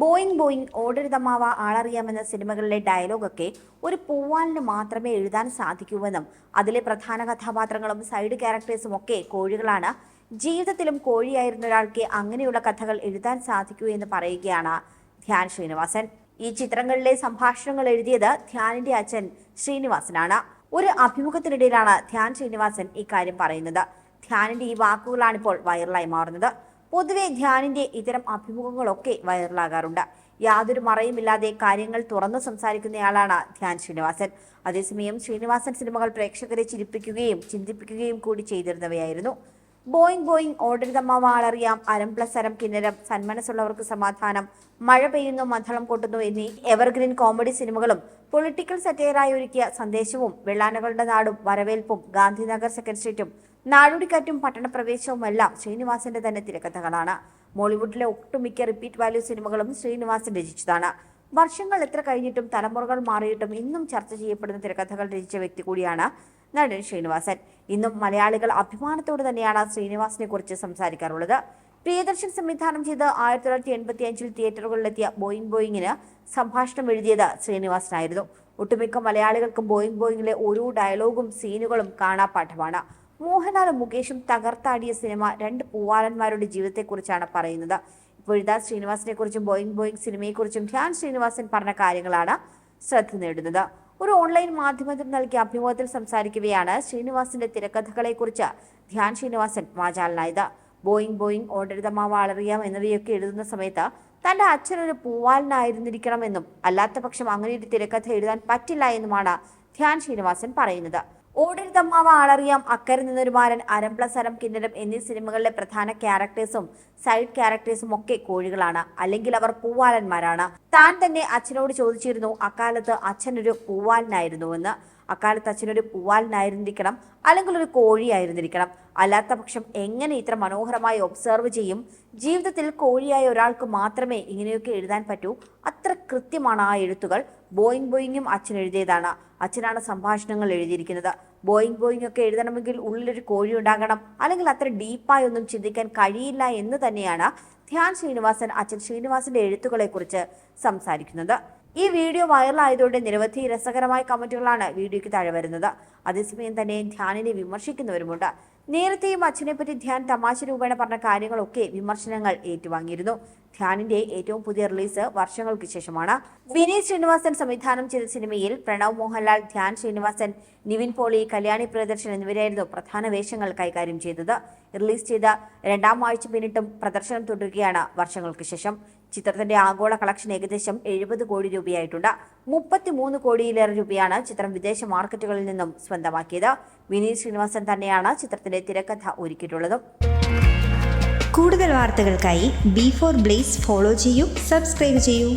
Boeing Boeing ഓടരുതമാവ ആളറിയാമെന്ന സിനിമകളിലെ ഡയലോഗൊക്കെ ഒരു പൂവാലിന് മാത്രമേ എഴുതാൻ സാധിക്കൂവെന്നും അതിലെ പ്രധാന കഥാപാത്രങ്ങളും സൈഡ് ക്യാരക്ടേഴ്സും ഒക്കെ കോഴികളാണ്. ജീവിതത്തിലും കോഴിയായിരുന്ന ഒരാൾക്ക് അങ്ങനെയുള്ള കഥകൾ എഴുതാൻ സാധിക്കൂ എന്ന് പറയുകയാണ് ധ്യാൻ ശ്രീനിവാസൻ. ഈ ചിത്രങ്ങളിലെ സംഭാഷണങ്ങൾ എഴുതിയത് ധ്യാനിന്റെ അച്ഛൻ ശ്രീനിവാസനാണ്. ഒരു അഭിമുഖത്തിനിടയിലാണ് ധ്യാൻ ശ്രീനിവാസൻ ഇക്കാര്യം പറയുന്നത്. ധ്യാനിന്റെ ഈ വാക്കുകളാണിപ്പോൾ വൈറലായി മാറുന്നത്. പൊതുവെ ധ്യാനിന്റെ ഇത്തരം അഭിമുഖങ്ങളൊക്കെ വൈറലാകാറുണ്ട്. യാതൊരു മറയുമില്ലാതെ കാര്യങ്ങൾ തുറന്നു സംസാരിക്കുന്നയാളാണ് ധ്യാൻ ശ്രീനിവാസൻ. അതേസമയം ശ്രീനിവാസൻ സിനിമകൾ പ്രേക്ഷകരെ ചിരിപ്പിക്കുകയും ചിന്തിപ്പിക്കുകയും കൂടി ചെയ്തിരുന്നവയായിരുന്നു. ബോയിങ് ബോയിങ് ഓടരുതമ്മാവ ആളറിയാം. അരം പ്ലസ് അരം കിന്നരം. സന്മനസ്സുള്ളവർക്ക് സമാധാനം. മഴ പെയ്യുന്നു മധളം കൊട്ടുന്നു എന്നീ എവർഗ്രീൻ കോമഡി സിനിമകളും പൊളിറ്റിക്കൽ സറ്റയറായി ഒരുക്കിയ സന്ദേശവും വെള്ളാനകളുടെ നാടും വരവേൽപ്പും ഗാന്ധിനഗർ സെക്കൻഡ് സ്ട്രീറ്റും നാടോടിക്കാറ്റും പട്ടണപ്രവേശവുമെല്ലാം ശ്രീനിവാസന്റെ തന്നെ തിരക്കഥകളാണ്. മോളിവുഡിലെ ഒട്ടുമിക്ക റിപ്പീറ്റ് വാല്യൂ സിനിമകളും ശ്രീനിവാസൻ രചിച്ചതാണ്. വർഷങ്ങൾ എത്ര കഴിഞ്ഞിട്ടും തലമുറകൾ മാറിയിട്ടും ഇന്നും ചർച്ച ചെയ്യപ്പെടുന്ന തിരക്കഥകൾ രചിച്ച വ്യക്തി കൂടിയാണ് നടൻ ശ്രീനിവാസൻ. ഇന്നും മലയാളികൾ അഭിമാനത്തോടെ തന്നെയാണ് ശ്രീനിവാസിനെ കുറിച്ച് സംസാരിക്കാറുള്ളത്. പ്രിയദർശൻ സംവിധാനം ചെയ്ത് ആയിരത്തി തൊള്ളായിരത്തി എൺപത്തി അഞ്ചിൽ തിയേറ്ററുകളിലെത്തിയ ബോയിങ് ബോയിങ്ങിന് സംഭാഷണം എഴുതിയത് ശ്രീനിവാസനായിരുന്നു. ഒട്ടുമിക്ക മലയാളികൾക്കും ബോയിങ് ബോയിങ്ങിലെ ഓരോ ഡയലോഗും സീനുകളും കാണാപ്പാഠമാണ്. മോഹൻലാലും മുകേഷും തകർത്താടിയ സിനിമ രണ്ട് പൂവാലന്മാരുടെ ജീവിതത്തെക്കുറിച്ചാണ് പറയുന്നത്. ഇപ്പോഴിതാ ശ്രീനിവാസിനെ കുറിച്ചും ബോയിങ് ബോയിങ് സിനിമയെക്കുറിച്ചും ധ്യാൻ ശ്രീനിവാസൻ പറഞ്ഞ കാര്യങ്ങളാണ് ശ്രദ്ധ നേടുന്നത്. ഒരു ഓൺലൈൻ മാധ്യമത്തിന് നൽകിയ അഭിമുഖത്തിൽ സംസാരിക്കുകയാണ് ശ്രീനിവാസന്റെ തിരക്കഥകളെക്കുറിച്ച് ധ്യാൻ ശ്രീനിവാസൻ വാചാലനായത്. ബോയിങ് ബോയിങ് ഓടരുതമാവ വളറിയാം എന്നിവയൊക്കെ എഴുതുന്ന സമയത്ത് തന്റെ അച്ഛൻ ഒരു പൂവാലിനായിരുന്നിരിക്കണമെന്നും അല്ലാത്ത പക്ഷം അങ്ങനെ ഒരു തിരക്കഥ എഴുതാൻ പറ്റില്ല എന്നുമാണ് ധ്യാൻ ശ്രീനിവാസൻ പറയുന്നത്. ഓടരുതമ്മാവ ആളറിയാം. അക്കരെ നിന്നൊരു ബാലൻ അരം പ്ലസ് അരം കിന്നരം എന്നീ സിനിമകളിലെ പ്രധാന ക്യാരക്ടേഴ്സും സൈഡ് ക്യാരക്ടേഴ്സും ഒക്കെ കോഴികളാണ്. അല്ലെങ്കിൽ അവർ പൂവാലന്മാരാണ്. താൻ തന്നെ അച്ഛനോട് ചോദിച്ചിരുന്നു അക്കാലത്ത് അച്ഛനൊരു പൂവാലനായിരുന്നുവെന്ന്. അക്കാലത്ത് അച്ഛനൊരു പൂവാലിനായിരുന്നിരിക്കണം അല്ലെങ്കിൽ ഒരു കോഴിയായിരുന്നിരിക്കണം. അല്ലാത്ത പക്ഷം എങ്ങനെ ഇത്ര മനോഹരമായി ഒബ്സർവ് ചെയ്യും? ജീവിതത്തിൽ കോഴിയായ ഒരാൾക്ക് മാത്രമേ ഇങ്ങനെയൊക്കെ എഴുതാൻ പറ്റൂ. അത്ര കൃത്യമാണ് ആ എഴുത്തുകൾ. ബോയിങ് ബോയിങ്ങും അച്ഛൻ എഴുതിയതാണ്. അച്ഛനാണ് സംഭാഷണങ്ങൾ എഴുതിയിരിക്കുന്നത്. ബോയിങ് ബോയിങ് ഒക്കെ എഴുതണമെങ്കിൽ ഉള്ളിലൊരു കോഴി ഉണ്ടാകണം. അല്ലെങ്കിൽ അത്ര ഡീപ്പായി ഒന്നും ചിന്തിക്കാൻ കഴിയില്ല എന്ന് തന്നെയാണ് ധ്യാൻ ശ്രീനിവാസൻ അച്ഛൻ ശ്രീനിവാസന്റെ എഴുത്തുകളെ കുറിച്ച് സംസാരിക്കുന്നത്. ഈ വീഡിയോ വൈറലായതോടെ നിരവധി രസകരമായ കമന്റുകളാണ് വീഡിയോയ്ക്ക് താഴെ വരുന്നത്. അതേസമയം തന്നെ ധ്യാനിനെ വിമർശിക്കുന്നവരുമുണ്ട്. നേരത്തെയും അച്ഛനെ പറ്റി ധ്യാൻ തമാശ രൂപേണ പറഞ്ഞ കാര്യങ്ങളൊക്കെ വിമർശനങ്ങൾ ഏറ്റുവാങ്ങിയിരുന്നു. ധ്യാനിന്റെ ഏറ്റവും പുതിയ റിലീസ് വർഷങ്ങൾക്ക് ശേഷമാണ്. വിനീത് ശ്രീനിവാസൻ സംവിധാനം ചെയ്ത സിനിമയിൽ പ്രണവ് മോഹൻലാൽ ധ്യാൻ ശ്രീനിവാസൻ നിവിൻ പോളി കല്യാണി പ്രിയദർശൻ എന്നിവരായിരുന്നു പ്രധാന വേഷങ്ങൾ കൈകാര്യം ചെയ്തത്. റിലീസ് ചെയ്ത രണ്ടാം ആഴ്ച പിന്നിട്ടും പ്രദർശനം തുടരുകയാണ് വർഷങ്ങൾക്ക് ശേഷം. ചിത്രത്തിന്റെ ആഗോള കളക്ഷൻ ഏകദേശം എഴുപത് കോടി രൂപയായിട്ടുണ്ട്. മുപ്പത്തിമൂന്ന് കോടിയിലേറെ രൂപയാണ് ചിത്രം വിദേശ മാർക്കറ്റുകളിൽ നിന്നും സ്വന്തമാക്കിയത്. വിനീത് ശ്രീനിവാസൻ തന്നെയാണ് തിരക്കഥ ഒരുക്കിയിട്ടുള്ളതും. കൂടുതൽ വാർത്തകൾക്കായി ബി ഫോർ ബ്ലേസ് ഫോളോ ചെയ്യൂ സബ്സ്ക്രൈബ് ചെയ്യൂ.